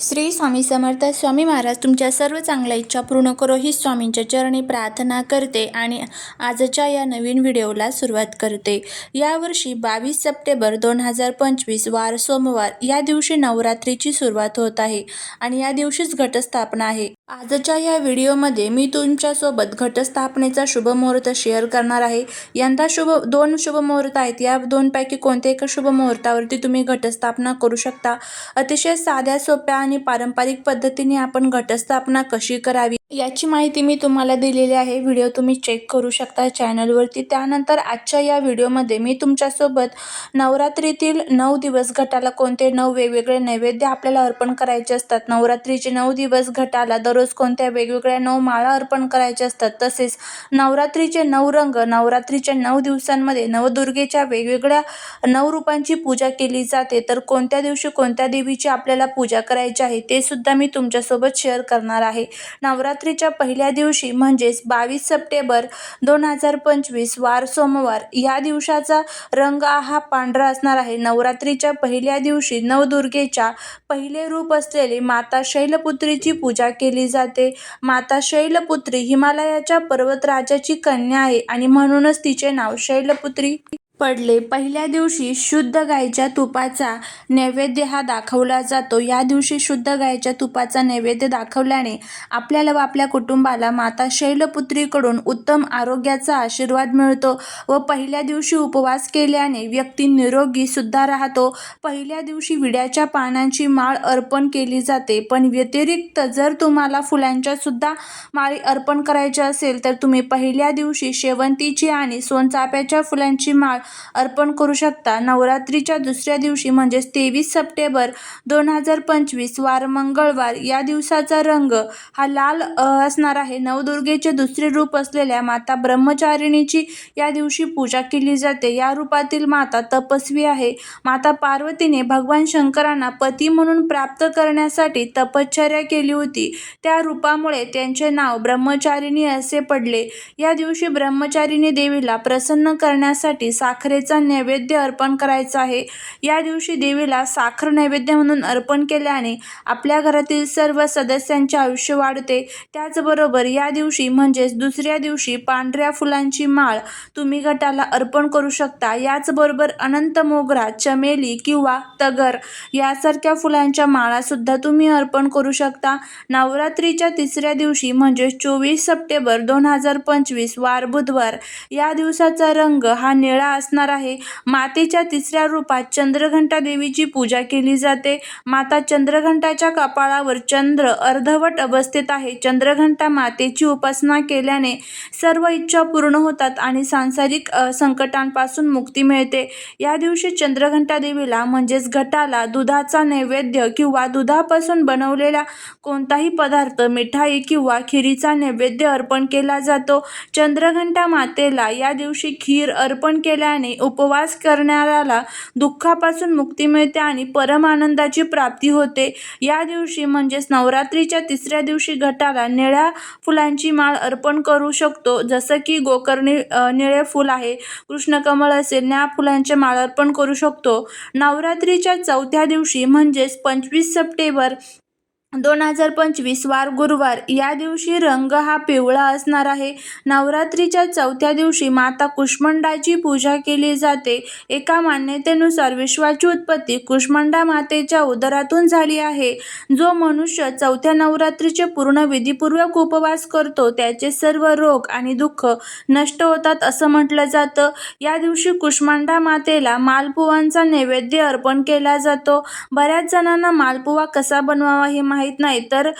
श्री स्वामी समर्थ स्वामी महाराज तुमच्या सर्व चांगल्या इच्छा पूर्ण करो ही स्वामींच्या चरणी प्रार्थना करते आणि आजच्या या नवीन व्हिडिओला सुरुवात करते. यावर्षी बावीस सप्टेंबर दोन हजार पंचवीस वार सोमवार या दिवशी नवरात्रीची सुरुवात होत आहे आणि या दिवशीच घटस्थापना आहे. आजच्या या व्हिडिओमध्ये मी तुमच्यासोबत घटस्थापनेचा शुभ मुहूर्त शेअर करणार आहे. यंदा शुभ दोन शुभ मुहूर्त आहेत. या दोनपैकी कोणत्या एका शुभ मुहूर्तावरती तुम्ही घटस्थापना करू शकता? अतिशय साध्या सोप्या आणि पारंपरिक पद्धतीने आपण घटस्थापना कशी करावी? याची माहिती मी तुम्हाला दिलेली आहे. व्हिडिओ तुम्ही चेक करू शकता चॅनलवरती. त्यानंतर आजच्या या व्हिडिओमध्ये मी तुमच्यासोबत नवरात्रीतील नऊ दिवस घटाला कोणते नऊ वेगवेगळे नैवेद्य आपल्याला अर्पण करायचे असतात. नवरात्रीचे नऊ दिवस घटाला दररोज कोणत्या वेगवेगळ्या नऊ माळा अर्पण करायचे असतात. तसेच नवरात्रीचे नऊ रंग नवरात्रीच्या नऊ दिवसांमध्ये नवदुर्गेच्या वेगवेगळ्या नऊ रूपांची पूजा केली जाते. तर कोणत्या दिवशी कोणत्या देवीची आपल्याला पूजा करायची आहे ते सुद्धा मी तुमच्यासोबत शेअर करणार आहे. नवरात्र नवरात्रीच्या पहिल्या दिवशी म्हणजेच बावीस सप्टेंबर दोन हजार पंचवीस वार सोमवार या दिवसाचा रंग हा पांढरा असणार आहे. नवरात्रीच्या पहिल्या दिवशी नवदुर्गेच्या पहिले रूप असलेली माता शैलपुत्रीची पूजा केली जाते. माता शैलपुत्री हिमालयाच्या पर्वतराजाची कन्या आहे आणि म्हणूनच तिचे नाव शैलपुत्री पडले. पहिल्या दिवशी शुद्ध गायीच्या तुपाचा नैवेद्य हा दाखवला जातो. या दिवशी शुद्ध गायीच्या तुपाचा नैवेद्य दाखवल्याने आपल्याला व आपल्या कुटुंबाला माता शैलपुत्रीकडून उत्तम आरोग्याचा आशीर्वाद मिळतो व पहिल्या दिवशी उपवास केल्याने व्यक्ती निरोगी सुद्धा राहतो. पहिल्या दिवशी विड्याच्या पानांची माळ अर्पण केली जाते. पण व्यतिरिक्त जर तुम्हाला फुलांच्या सुद्धा माळी अर्पण करायची असेल तर तुम्ही पहिल्या दिवशी शेवंतीची आणि सोनचाफ्याच्या फुलांची माळ अर्पण करू शकता. नवरात्रीच्या दुसऱ्या दिवशी म्हणजेच तेवीस सप्टेंबर दोन हजार पंचवीस वार मंगळवार या दिवसाचा रंग हा लाल असणार आहे. नवदुर्गेचे दुसरे रूप असलेल्या माता ब्रह्मचारिणीची या दिवशी पूजा केली जाते. या रूपातील माता तपस्वी आहे. माता पार्वतीने भगवान शंकरांना पती म्हणून प्राप्त करण्यासाठी तपश्चर्या केली होती. त्या रूपामुळे त्यांचे नाव ब्रह्मचारिणी असे पडले. या दिवशी ब्रह्मचारिणी देवीला प्रसन्न करण्यासाठी साखरेचा नैवेद्य अर्पण करायचा आहे. या दिवशी देवीला साखर नैवेद्य म्हणून अर्पण केल्याने आपल्या घरातील सर्व सदस्यांचे आयुष्य वाढते. त्याचबरोबर या दिवशी म्हणजेच दुसऱ्या दिवशी पांढऱ्या फुलांची माळ तुम्ही गटाला अर्पण करू शकता. याचबरोबर अनंत मोगरा चमेली किंवा तगर यासारख्या फुलांच्या माळासुद्धा तुम्ही अर्पण करू शकता. नवरात्रीच्या तिसऱ्या दिवशी म्हणजे चोवीस सप्टेंबर दोन हजार पंचवीस वार बुधवार या दिवसाचा रंग हा निळा असणार आहे. मातेच्या तिसऱ्या रूपात चंद्रघंटा देवीची पूजा केली जाते. माता चंद्रघंटाच्या कपाळावर चंद्र अर्धवट अवस्थेत आहे. चंद्रघंटा मातेची उपासना केल्याने सर्व इच्छा पूर्ण होतात आणि सांसारिक संकटांपासून मुक्ती मिळते. या दिवशी चंद्रघंटा देवीला म्हणजेच घटाला दुधाचा नैवेद्य किंवा दुधापासून बनवलेला कोणताही पदार्थ मिठाई किंवा खिरीचा नैवेद्य अर्पण केला जातो. चंद्रघंटा मातेला या दिवशी खीर अर्पण केल्याने उपवास करणाऱ्याला दुःखापासून मुक्ती मिळते आणि परम आनंदाची प्राप्ती होते. या दिवशी म्हणजेच नवरात्रीच्या तिसऱ्या दिवशी घटाला निळ्या फुलांची माळ अर्पण करू शकतो. जसं की गोकर्णी निळे फूल आहे कृष्णकमळ असेल न्या फुलांचे माळ अर्पण करू शकतो. नवरात्रीच्या चौथ्या दिवशी म्हणजेच पंचवीस सप्टेंबर दोन हजार पंचवीस वार गुरुवार या दिवशी रंग हा पिवळा असणार आहे. नवरात्रीच्या चौथ्या दिवशी माता कुष्मंडाची पूजा केली जाते. एका मान्यतेनुसार विश्वाची उत्पत्ती कुष्मंडा मातेच्या उदरातून झाली आहे. जो मनुष्य चौथ्या नवरात्रीचे पूर्ण विधीपूर्वक उपवास करतो त्याचे सर्व रोग आणि दुःख नष्ट होतात असं म्हटलं जातं. या दिवशी कुष्मांडा मातेला मालपुवांचा नैवेद्य अर्पण केला जातो. बऱ्याच जणांना मालपुवा कसा बनवावा हे माहीत माहीत नाही तर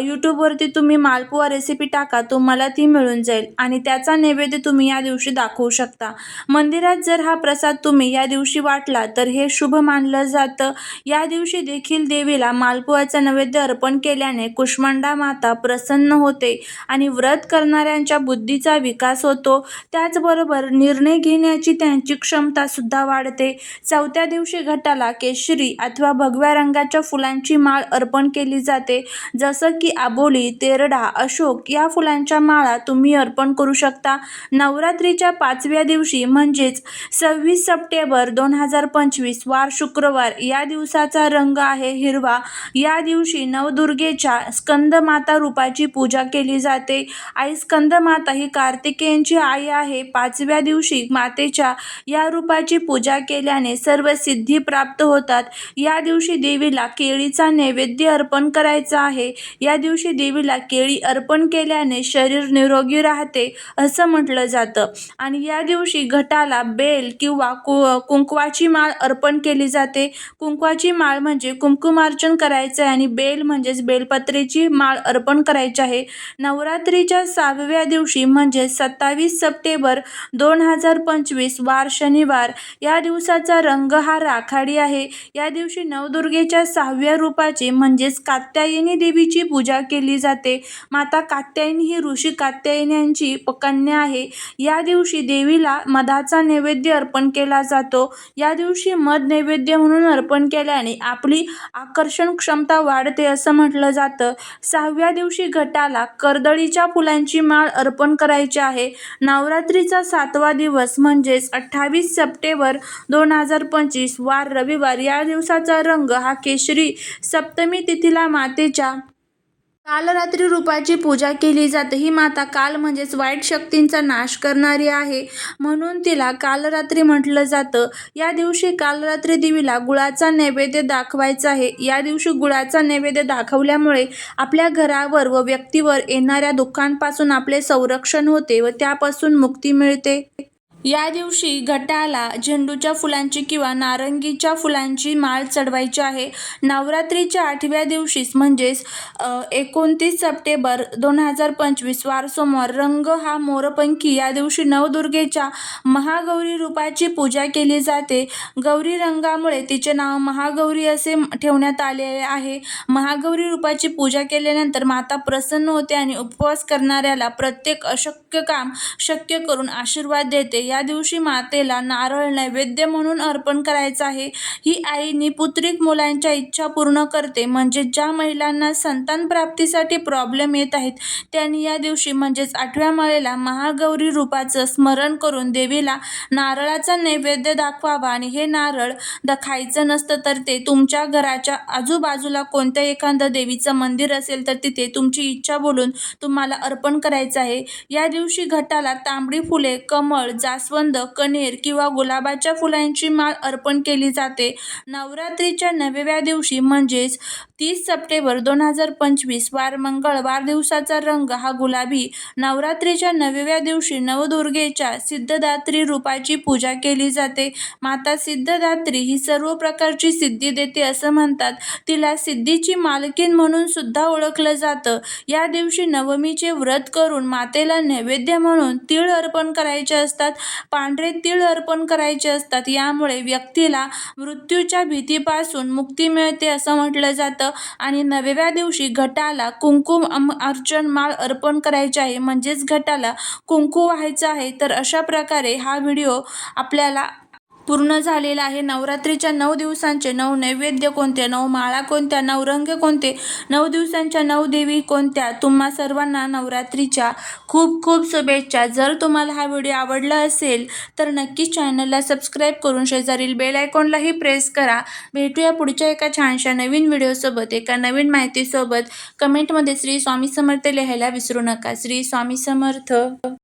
यूट्यूबवरती तुम्ही मालपुवा रेसिपी टाका तुम्हाला ती मिळून जाईल आणि त्याचा नैवेद्य तुम्ही या दिवशी दाखवू शकता. मंदिरात जर हा प्रसाद तुम्ही या दिवशी वाटला तर हे शुभ मानलं जातं. या दिवशी देखील देवीला मालपुवाचा नैवेद्य अर्पण केल्याने कुष्मांडा माता प्रसन्न होते आणि व्रत करणाऱ्यांच्या बुद्धीचा विकास होतो. त्याचबरोबर निर्णय घेण्याची त्यांची क्षमता सुद्धा वाढते. चौथ्या दिवशी घटाला केशरी अथवा भगव्या रंगाच्या फुलांची माळ अर्पण केली जाते. जसं की आबोली तेरडा अशोक या फुलांच्या माळा तुम्ही अर्पण करू शकता. नवरात्रीच्या पाचव्या दिवशी म्हणजेच सव्वीस सप्टेंबर दोन हजार पंचवीस वार शुक्रवार या दिवसाचा रंग आहे हिरवा. या दिवशी नवदुर्गेच्या स्कंदमाता रूपाची पूजा केली जाते. आई स्कंदमाता ही कार्तिकेयांची आई आहे. पाचव्या दिवशी मातेच्या या रूपाची पूजा केल्याने सर्व सिद्धी प्राप्त होतात. या दिवशी देवीला केळीचा नैवेद्य अर्पण करायचा आहे. या दिवशी देवीला केळी अर्पण केल्याने शरीर निरोगी राहते असं म्हटलं जातं. आणि या दिवशी घटाला बेल किंवा कु कुंकवाची माळ अर्पण केली जाते. कुंकवाची माळ म्हणजे कुंकुमार्चन करायचं आहे आणि बेल म्हणजेच बेलपत्रेची माळ अर्पण करायची आहे. नवरात्रीच्या सहाव्या दिवशी म्हणजे सत्तावीस सप्टेंबर दोन हजार पंचवीस वार शनिवार. या दिवसाचा रंग हा राखाडी आहे. या दिवशी नवदुर्गेच्या सहाव्या रूपाची म्हणजेच कात्यायनी देवीची पूजा केली जाते. माता कात्यायनी ही ऋषी कात्यायन्यांची प- कन्या आहे. या दिवशी देवीला मधाचा नैवेद्य अर्पण केला जातो. या दिवशी मध नैवेद्य म्हणून अर्पण केल्याने आपली आकर्षण क्षमता वाढते असं म्हटलं जातं. सहाव्या दिवशी घटाला कर्दळीच्या फुलांची माळ अर्पण करायची आहे. नवरात्रीचा सातवा दिवस म्हणजेच अठ्ठावीस सप्टेंबर दोन हजार पंचवीस वार रविवार. या दिवसाचा रंग हा केशरी सप्तमी तिथीला मातेच्या. कालरात्री रूपाची पूजा केली जाते. ही माता काल म्हणजेच वाईट शक्तींचा नाश करणारी आहे. म्हणून तिला कालरात्री म्हटलं जातं. या दिवशी कालरात्री देवीला गुळाचा नैवेद्य दाखवायचा आहे. या दिवशी गुळाचा नैवेद्य दाखवल्यामुळे आपल्या घरावर व व्यक्तीवर येणाऱ्या दुःखांपासून आपले संरक्षण होते व त्यापासून मुक्ती मिळते. या दिवशी घटाला झेंडूच्या फुलांची किंवा नारंगीच्या फुलांची माळ चढवायची आहे. नवरात्रीच्या आठव्या दिवशीच म्हणजेच एकोणतीस सप्टेंबर दोन हजार पंचवीस वार सोमवार रंग हा मोरपंखी या दिवशी नवदुर्गेच्या महागौरी रूपाची पूजा केली जाते. गौरी रंगामुळे तिचे नाव महागौरी असे ठेवण्यात आलेले आहे. महागौरी रूपाची पूजा केल्यानंतर माता प्रसन्न होते आणि उपवास करणाऱ्याला प्रत्येक अशक्य काम शक्य करून आशीर्वाद देते. या दिवशी मातेला नारळ नैवेद्य म्हणून अर्पण करायचं आहे. ही आईनी पुत्रिक मुलांच्या इच्छा पूर्ण करते. म्हणजे ज्या महिलांना संतान प्राप्तीसाठी प्रॉब्लेम येत आहेत त्यांनी या दिवशी म्हणजेच आठव्या माळेला महागौरी रूपाचं स्मरण करून देवीला नारळाचा नैवेद्य दाखवावा आणि हे नारळ द खायचं नसतं तर ते तुमच्या घराच्या आजूबाजूला कोणत्या एखादं देवीचं मंदिर असेल तर तिथे तुमची इच्छा बोलून तुम्हाला अर्पण करायचं आहे. या दिवशी घटाला तांबडी फुले कमळ जा जास्वंद कणेर किंवा गुलाबाच्या फुलांची माळ अर्पण केली जाते. नवरात्रीच्या नवव्या दिवशी म्हणजेच तीस सप्टेंबर दोन हजार पंचवीस वार मंगळवार दिवसाचा रंग हा गुलाबी. नवरात्रीच्या नवव्या दिवशी नवदुर्गेच्या सिद्धदात्री रूपाची पूजा केली जाते. माता सिद्धदात्री ही सर्व प्रकारची सिद्धी देते असं म्हणतात. तिला सिद्धीची मालकीन म्हणून सुद्धा ओळखलं जातं. या दिवशी नवमीचे व्रत करून मातेला नैवेद्य म्हणून तीळ अर्पण करायचे असतात. पांढरे तीळ अर्पण करायचे असतात. यामुळे व्यक्तीला मृत्यूच्या भीतीपासून मुक्ती मिळते असं म्हटलं जातं. आणि नवव्या दिवशी घटाला कुंकुम अर्चन माळ अर्पण करायचे आहे. म्हणजेच घटाला कुंकू व्हायचं आहे. तर अशा प्रकारे हा व्हिडिओ आपल्याला पूर्ण झालेला आहे. नवरात्रीच्या नऊ दिवसांचे नऊ नैवेद्य कोणते? नऊ माळा कोणत्या? नऊ रंग कोणते? नऊ दिवसांच्या नऊ देवी कोणत्या? तुम्हा सर्वांना नवरात्रीच्या खूप खूप शुभेच्छा. जर तुम्हाला हा व्हिडिओ आवडला असेल तर नक्कीच चॅनलला सबस्क्राईब करून शेजारील बेल आयकॉनलाही प्रेस करा. भेटूया पुढच्या एका छानशा नवीन व्हिडिओसोबत एका नवीन माहितीसोबत. कमेंटमध्ये श्री स्वामी समर्थ लिहायला विसरू नका. श्री स्वामी समर्थ.